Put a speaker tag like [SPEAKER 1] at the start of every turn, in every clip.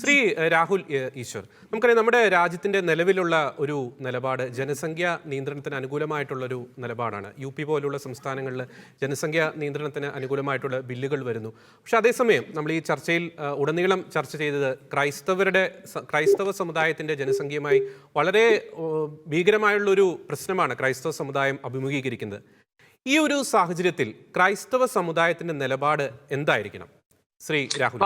[SPEAKER 1] ശ്രീ രാഹുൽ ഈശ്വർ. നമുക്കറിയാം നമ്മുടെ രാജ്യത്തിന്റെ നിലവിലുള്ള ഒരു നിലപാട് ജനസംഖ്യ നിയന്ത്രണത്തിന് അനുകൂലമായിട്ടുള്ള ഒരു നിലപാടാണ്. യു പി പോലുള്ള സംസ്ഥാനങ്ങളിൽ ജനസംഖ്യ നിയന്ത്രണത്തിന് അനുകൂലമായിട്ടുള്ള ബില്ലുകൾ വരുന്നു. പക്ഷെ അതേസമയം നമ്മൾ ഈ ചർച്ചയിൽ ഉടനീളം ചർച്ച ചെയ്തത് ക്രൈസ്തവരുടെ ക്രൈസ്തവ സമുദായത്തിന്റെ ജനസംഖ്യയുമായി വളരെ ഭീകരമായുള്ളൊരു പ്രശ്നമാണ് ക്രൈസ്തവ സമുദായം അഭിമുഖീകരിക്കുന്നത്. ഈ ഒരു സാഹചര്യത്തിൽ ക്രൈസ്തവ സമുദായത്തിന്റെ നിലപാട് എന്തായിരിക്കണം? ശ്രീ രാഹുൽ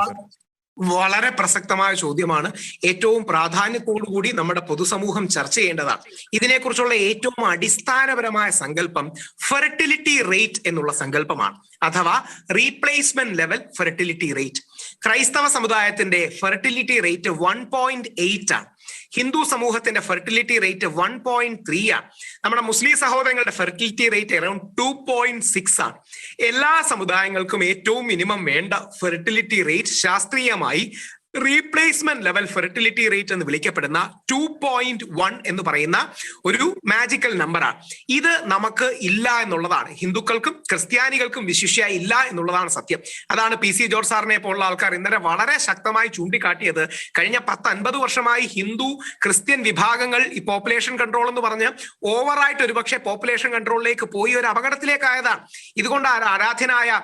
[SPEAKER 2] വളരെ പ്രസക്തമായ ചോദ്യമാണ്. ഏറ്റവും പ്രാധാന്യത്തോടുകൂടി നമ്മുടെ പൊതുസമൂഹം ചർച്ച ചെയ്യേണ്ടതാണ്. ഇതിനെക്കുറിച്ചുള്ള ഏറ്റവും അടിസ്ഥാനപരമായ സങ്കല്പം ഫെർട്ടിലിറ്റി റേറ്റ് എന്നുള്ള സങ്കല്പമാണ്. അഥവാ റീപ്ലേസ്മെന്റ് ലെവൽ ഫെർട്ടിലിറ്റി റേറ്റ് ക്രൈസ്തവ സമുദായത്തിന്റെ fertility rate one point eight ആണ്. ഹിന്ദു സമൂഹത്തിന്റെ fertility rate one point three ആണ് നമ്മുടെ മുസ്ലിം സഹോദരങ്ങളുടെ fertility rate around two point six ആണ് എല്ലാ സമുദായങ്ങൾക്കും ഏറ്റവും മിനിമം വേണ്ട ഫെർട്ടിലിറ്റി റേറ്റ് ശാസ്ത്രീയമായി റീപ്ലേസ്മെന്റ് ലെവൽ ഫെർട്ടിലിറ്റി റേറ്റ് എന്ന് വിളിക്കപ്പെടുന്ന ടു പോയിന്റ് വൺ എന്ന് പറയുന്ന ഒരു മാജിക്കൽ നമ്പറാണ് ഇത് നമുക്ക് ഇല്ല എന്നുള്ളതാണ്. ഹിന്ദുക്കൾക്കും ക്രിസ്ത്യാനികൾക്കും വിശിഷ്യ ഇല്ല എന്നുള്ളതാണ് സത്യം. അതാണ് പി സി ജോർജ് സാറിനെ പോലുള്ള ആൾക്കാർ ഇന്നലെ വളരെ ശക്തമായി ചൂണ്ടിക്കാട്ടിയത്. കഴിഞ്ഞ പത്ത് അൻപത് വർഷമായി ഹിന്ദു ക്രിസ്ത്യൻ വിഭാഗങ്ങൾ ഈ പോപ്പുലേഷൻ കൺട്രോൾ എന്ന് പറഞ്ഞ് ഓവറായിട്ട് ഒരുപക്ഷെ പോപ്പുലേഷൻ കൺട്രോളിലേക്ക് പോയി ഒരു അപകടത്തിലേക്കായതാണ്. ഇതുകൊണ്ട് ആരാധനായ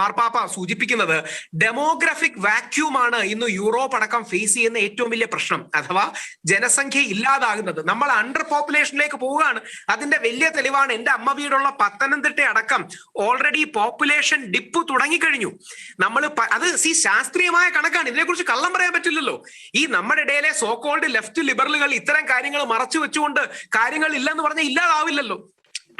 [SPEAKER 2] മാർപ്പാപ്പ സൂചിപ്പിക്കുന്നത് ഡെമോഗ്രഫിക് വാക്യൂം ആണ് ഇന്ന് യൂറോപ്പ് അടക്കം ഫേസ് ചെയ്യുന്ന ഏറ്റവും വലിയ പ്രശ്നം അഥവാ ജനസംഖ്യ ഇല്ലാതാകുന്നത്. നമ്മൾ അണ്ടർ പോപ്പുലേഷനിലേക്ക് പോവുകയാണ്. അതിന്റെ വലിയ തെളിവാണ് എന്റെ അമ്മ വീടുള്ള പത്തനംതിട്ട അടക്കം ഓൾറെഡി പോപ്പുലേഷൻ ഡിപ്പ് തുടങ്ങിക്കഴിഞ്ഞു. നമ്മൾ അത് സി ശാസ്ത്രീയമായ കണക്കാണ്. ഇതിനെക്കുറിച്ച് കള്ളം പറയാൻ പറ്റില്ലല്ലോ. ഈ നമ്മുടെ ഇടയിലെ സോക്കോൾഡ് ലെഫ്റ്റ് ലിബറലുകൾ ഇത്തരം കാര്യങ്ങൾ മറച്ചു വെച്ചുകൊണ്ട് കാര്യങ്ങൾ ഇല്ലെന്ന് പറഞ്ഞാൽ ഇല്ലാതാവില്ലല്ലോ.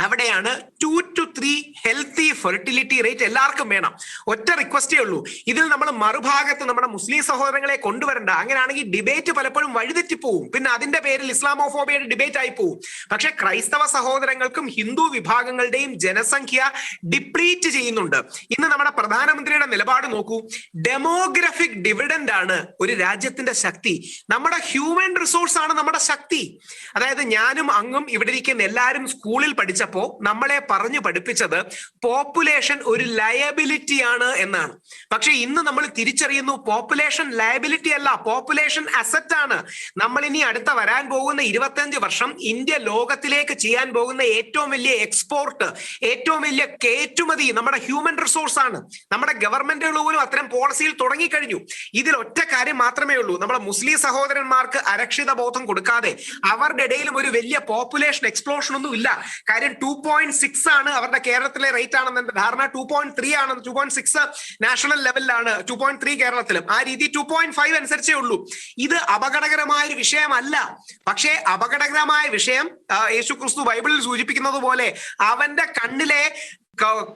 [SPEAKER 2] അവിടെയാണ് two two three healthy fertility rate എല്ലാവർക്കും വേണം. ഒറ്റ റിക്വസ്റ്റേ ഉള്ളൂ. ഇതിൽ നമ്മൾ മറുഭാഗത്ത് നമ്മുടെ മുസ്ലിം സഹോദരങ്ങളെ കൊണ്ടുവരണ്ട. അങ്ങനെയാണെങ്കിൽ ഡിബേറ്റ് പലപ്പോഴും വഴിതെറ്റി വഴിതെറ്റിപ്പോവും. പിന്നെ അതിന്റെ പേരിൽ ഇസ്ലാമോഫോബിയയുടെ ഡിബേറ്റ് ആയി പോവും പക്ഷെ ക്രൈസ്തവ സഹോദരങ്ങൾക്കും ഹിന്ദു വിഭാഗങ്ങളുടെയും ജനസംഖ്യ ഡിപ്ലീറ്റ് ചെയ്യുന്നുണ്ട്. ഇന്ന് നമ്മുടെ പ്രധാനമന്ത്രിയുടെ നിലപാട് നോക്കൂ. ഡെമോഗ്രഫിക് ഡിവിഡൻഡ് ആണ് ഒരു രാജ്യത്തിന്റെ ശക്തി. നമ്മുടെ ഹ്യൂമൻ റിസോഴ്സ് ആണ് നമ്മുടെ ശക്തി. അതായത് ഞാനും അങ്ങും ഇവിടെ ഇരിക്കുന്ന എല്ലാവരും സ്കൂളിൽ പഠിച്ചപ്പോ നമ്മളെ പറഞ്ഞു പഠിപ്പിച്ചത് പോപ്പുലേഷൻ ഒരു ലയബിലിറ്റി ആണ് എന്നാണ്. പക്ഷെ ഇന്ന് നമ്മൾ തിരിച്ചറിയുന്നു പോപ്പുലേഷൻ ലയബിലിറ്റി അല്ല പോപ്പുലേഷൻ അസറ്റ് ആണ്. നമ്മൾ ഇനി അടുത്ത വരാൻ പോകുന്ന ഇരുപത്തഞ്ച് വർഷം ഇന്ത്യ ലോകത്തിലേക്ക് ചെയ്യാൻ പോകുന്ന ഏറ്റവും വലിയ എക്സ്പോർട്ട് ഏറ്റവും വലിയ കയറ്റുമതി നമ്മുടെ ഹ്യൂമൻ റിസോഴ്സ് ആണ്. നമ്മുടെ ഗവൺമെന്റുകൾ പോലും അത്തരം പോളിസിയിൽ തുടങ്ങിക്കഴിഞ്ഞു. ഇതിൽ ഒറ്റ കാര്യം മാത്രമേ ഉള്ളൂ. നമ്മുടെ മുസ്ലിം സഹോദരന്മാർക്ക് അരക്ഷിത ബോധം കൊടുക്കാതെ അവരുടെ ഇടയിലും ഒരു വലിയ പോപ്പുലേഷൻ എക്സ്പ്ലോഷൻ ഒന്നും ഇല്ല. കാര്യം ടു പോയിന്റ് സിക്സ് ആണ് അവരുടെ കേരളത്തിലെ റേറ്റ് ആണെന്ന് എന്റെ ധാരണ. ടു പോയിന്റ് ത്രീ ആണ് ടു പോയിന്റ് സിക്സ് നാഷണൽ ലെവലിലാണ് ടു പോയിന്റ് ത്രീ കേരളത്തിലും. ആ രീതി ടു പോയിന്റ് ഫൈവ് അനുസരിച്ചേ ഉള്ളൂ. ഇത് അപകടകരമായ ഒരു വിഷയമല്ല. പക്ഷേ അപകടകരമായ വിഷയം യേശു ക്രിസ്തു ബൈബിളിൽ സൂചിപ്പിക്കുന്നത് പോലെ അവന്റെ കണ്ണിലെ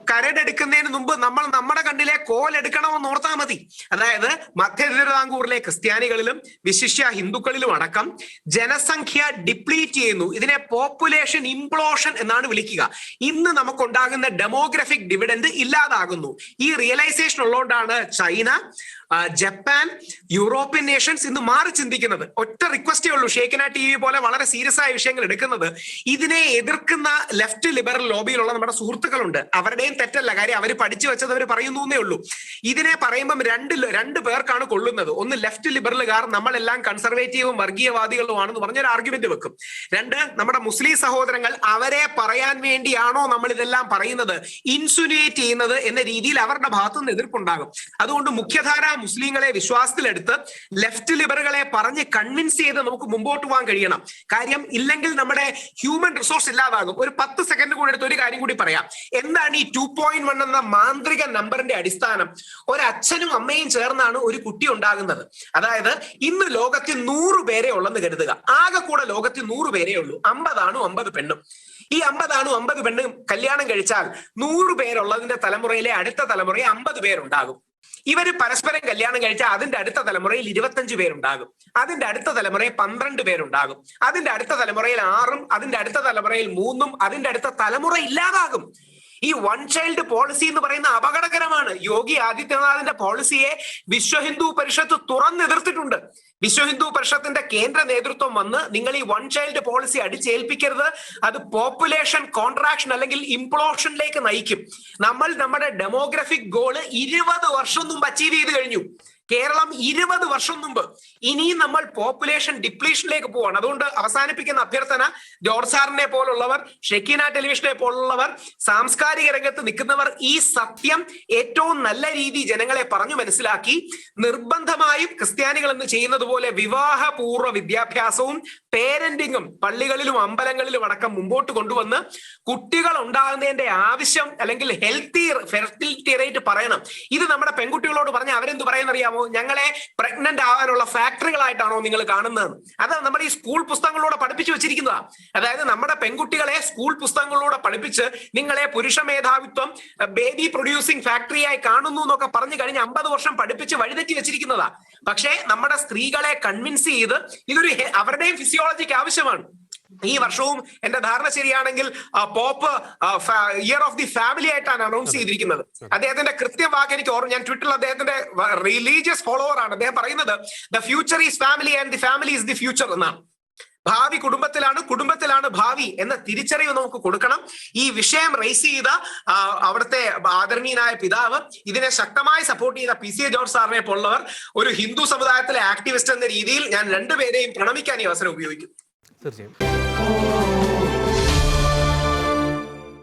[SPEAKER 2] കരടെടുക്കുന്നതിന് മുമ്പ് നമ്മൾ നമ്മുടെ കണ്ണിലെ കോൽ എടുക്കണമെന്ന് ഓർത്താൽ മതി. അതായത് മധ്യ തിരുവിതാംകൂറിലെ ക്രിസ്ത്യാനികളിലും വിശിഷ്യ ഹിന്ദുക്കളിലും അടക്കം ജനസംഖ്യ ഡിപ്ലീറ്റ് ചെയ്യുന്നു. ഇതിനെ പോപ്പുലേഷൻ ഇംപ്ലോഷൻ എന്നാണ് വിളിക്കുക. ഇന്ന് നമുക്കുണ്ടാകുന്ന ഡെമോഗ്രഫിക് ഡിവിഡൻഡ് ഇല്ലാതാകുന്നു. ഈ റിയലൈസേഷൻ ഉള്ളതുകൊണ്ടാണ് ചൈന ജപ്പാൻ യൂറോപ്യൻ നേഷൻസ് ഇന്ന് മാറി ചിന്തിക്കുന്നത്. ഒറ്റ റിക്വസ്റ്റേ ഉള്ളൂ. ഷേഖന ടി വി പോലെ വളരെ സീരിയസ് ആയ വിഷയങ്ങൾ എടുക്കുന്നത്. ഇതിനെ എതിർക്കുന്ന ലെഫ്റ്റ് ലിബറൽ ലോബിയിലുള്ള നമ്മുടെ സുഹൃത്തുക്കളുണ്ട്. അവരുടെയും തെറ്റല്ല. കാര്യം അവർ പഠിച്ചു വെച്ചത് അവർ പറയുന്നു എന്നേ ഉള്ളൂ. ഇതിനെ പറയുമ്പം രണ്ട് രണ്ട് പേർക്കാണ് കൊള്ളുന്നത്. ഒന്ന് ലെഫ്റ്റ് ലിബറലുകാർ നമ്മളെല്ലാം കൺസർവേറ്റീവും വർഗീയവാദികളുമാണെന്ന് പറഞ്ഞൊരു ആർഗ്യുമെന്റ് വെക്കും. രണ്ട് നമ്മുടെ മുസ്ലിം സഹോദരങ്ങൾ അവരെ പറയാൻ വേണ്ടിയാണോ നമ്മൾ ഇതെല്ലാം പറയുന്നത്? ഇൻസുനേറ്റ് ചെയ്യുന്നത് എന്ന രീതിയിൽ അവരുടെ ഭാഗത്തുനിന്ന് എതിർപ്പുണ്ടാകും. അതുകൊണ്ട് മുഖ്യധാര മുസ്ലിങ്ങളെ വിശ്വാസത്തിലെടുത്ത് ലെഫ്റ്റ് ലിബറുകളെ പറഞ്ഞ് കൺവിൻസ് ചെയ്ത് നമുക്ക് മുമ്പോട്ട് പോകാൻ കഴിയണം. കാര്യം ഇല്ലെങ്കിൽ നമ്മുടെ ഹ്യൂമൻ റിസോഴ്സ് ഇല്ലാതാകും. ഒരു പത്ത് സെക്കൻഡ് കൂടി എടുത്ത് ഒരു കാര്യം കൂടി പറയാം. എന്താണ് ഈ ടു പോയിന്റ് വൺ എന്ന മാന്ത്രിക നമ്പറിന്റെ അടിസ്ഥാനം? ഒരു അച്ഛനും അമ്മയും ചേർന്നാണ് ഒരു കുട്ടി ഉണ്ടാകുന്നത്. അതായത് ഇന്ന് ലോകത്തിൽ നൂറ് പേരെ ഉള്ളെന്ന് കരുതുക. ആകെ കൂടെ ലോകത്തിൽ നൂറ് പേരേ ഉള്ളൂ. അമ്പതാണും അമ്പത് പെണ്ണും? ഈ അമ്പതാണും അമ്പത് പെണ്ണും കല്യാണം കഴിച്ചാൽ നൂറ് പേരുള്ളതിന്റെ തലമുറയിലെ അടുത്ത തലമുറയിൽ അമ്പത് പേരുണ്ടാകും. ഇവർ പരസ്പരം കല്യാണം കഴിച്ചാൽ അതിന്റെ അടുത്ത തലമുറയിൽ ഇരുപത്തഞ്ച് പേരുണ്ടാകും. അതിന്റെ അടുത്ത തലമുറയിൽ പന്ത്രണ്ട് പേരുണ്ടാകും. അതിന്റെ അടുത്ത തലമുറയിൽ ആറും അതിന്റെ അടുത്ത തലമുറയിൽ മൂന്നും അതിന്റെ അടുത്ത തലമുറ ഇല്ലാതാകും. ഈ വൺ ചൈൽഡ് പോളിസി എന്ന് പറയുന്ന അപകടകരമാണ്. യോഗി ആദിത്യനാഥിന്റെ പോളിസിയെ വിശ്വ ഹിന്ദു പരിഷത്ത് തുറന്നെതിർത്തിട്ടുണ്ട്. വിശ്വ ഹിന്ദു പരിഷത്തിന്റെ കേന്ദ്ര നേതൃത്വം വന്ന് നിങ്ങൾ ഈ വൺ ചൈൽഡ് പോളിസി അടിച്ചേൽപ്പിക്കരുത്. അത് പോപ്പുലേഷൻ കോൺട്രാക്ഷൻ അല്ലെങ്കിൽ ഇംപ്ലോഷനിലേക്ക് നയിക്കും. നമ്മൾ നമ്മുടെ ഡെമോഗ്രഫിക് ഗോൾ ഇരുപത് വർഷം മുമ്പ് അച്ചീവ് ചെയ്ത് കഴിഞ്ഞു. കേരളം ഇരുപത് വർഷം മുമ്പ് ഇനിയും നമ്മൾ പോപ്പുലേഷൻ ഡിപ്ലീഷനിലേക്ക് പോവാണ്. അതുകൊണ്ട് അവസാനിപ്പിക്കുന്ന അഭ്യർത്ഥന ജോർജ് സാറിനെ പോലുള്ളവർ ഷെക്കീന ടെലിവിഷനെ പോലുള്ളവർ സാംസ്കാരിക രംഗത്ത് നിൽക്കുന്നവർ ഈ സത്യം ഏറ്റവും നല്ല രീതി ജനങ്ങളെ പറഞ്ഞു മനസ്സിലാക്കി നിർബന്ധമായും ക്രിസ്ത്യാനികൾ എന്ന് ചെയ്യുന്നത് പോലെ വിവാഹപൂർവ വിദ്യാഭ്യാസവും പേരന്റിങ്ങും പള്ളികളിലും അമ്പലങ്ങളിലും അടക്കം മുമ്പോട്ട് കൊണ്ടുവന്ന് കുട്ടികൾ ഉണ്ടാകുന്നതിന്റെ ആവശ്യം അല്ലെങ്കിൽ ഹെൽത്തി ഫെർട്ടിലിറ്റി റേറ്റ് പറയണം. ഇത് നമ്മുടെ പെൺകുട്ടികളോട് പറഞ്ഞാൽ അവരെന്ത് പറയുന്നറിയാമോ ഞങ്ങളെ പ്രഗ്നന്റ് ആവാനുള്ള ഫാക്ടറികളായിട്ടാണോ നിങ്ങൾ കാണുന്നത്? അത് നമ്മുടെ ഈ സ്കൂൾ പുസ്തകങ്ങളിലൂടെ പഠിപ്പിച്ചു വെച്ചിരിക്കുന്നതാ. അതായത് നമ്മുടെ പെൺകുട്ടികളെ സ്കൂൾ പുസ്തകങ്ങളിലൂടെ പഠിപ്പിച്ച് നിങ്ങളെ പുരുഷ മേധാവിത്വം ബേബി പ്രൊഡ്യൂസിങ് ഫാക്ടറിയായി കാണുന്നു എന്നൊക്കെ പറഞ്ഞു കഴിഞ്ഞ് അമ്പത് വർഷം പഠിപ്പിച്ച് വഴിതെറ്റി വെച്ചിരിക്കുന്നതാ. പക്ഷേ നമ്മുടെ സ്ത്രീകളെ കൺവിൻസ് ചെയ്ത് ഇതൊരു അവരുടെയും ഫിസിയോളജിക്ക് ആവശ്യമാണ്. ഈ വർഷവും എന്റെ ധാരണ ശരിയാണെങ്കിൽ pope year of the family ആയിട്ടാണ് അനൗൺസ് ചെയ്തിരിക്കുന്നത്. അദ്ദേഹത്തിന്റെ കൃത്യവാക്ക് എനിക്ക് ഓർമ്മ ഞാൻ ട്വിറ്ററിൽ അദ്ദേഹത്തിന്റെ റിലീജിയസ് ഫോളോവർ ആണ്. അദ്ദേഹം പറയുന്നത് the future is family and the family is the future എന്നാണ്. ഭാവി കുടുംബത്തിലാണ് കുടുംബത്തിലാണ് ഭാവി എന്ന തിരിച്ചറിവ് നമുക്ക് കൊടുക്കണം. ഈ വിഷയം റേസ് ചെയ്ത അവിടുത്തെ ആദരണീയനായ പിതാവ് ഇതിനെ ശക്തമായി സപ്പോർട്ട് ചെയ്ത പി സി എ ജോർജ് സാറിനെ പോലുള്ളവർ ഒരു ഹിന്ദു സമുദായത്തിലെ ആക്ടിവിസ്റ്റ് എന്ന രീതിയിൽ ഞാൻ രണ്ടുപേരെയും പ്രണമിക്കാൻ ഈ അവസരം ഉപയോഗിക്കും
[SPEAKER 1] തീർച്ചയായും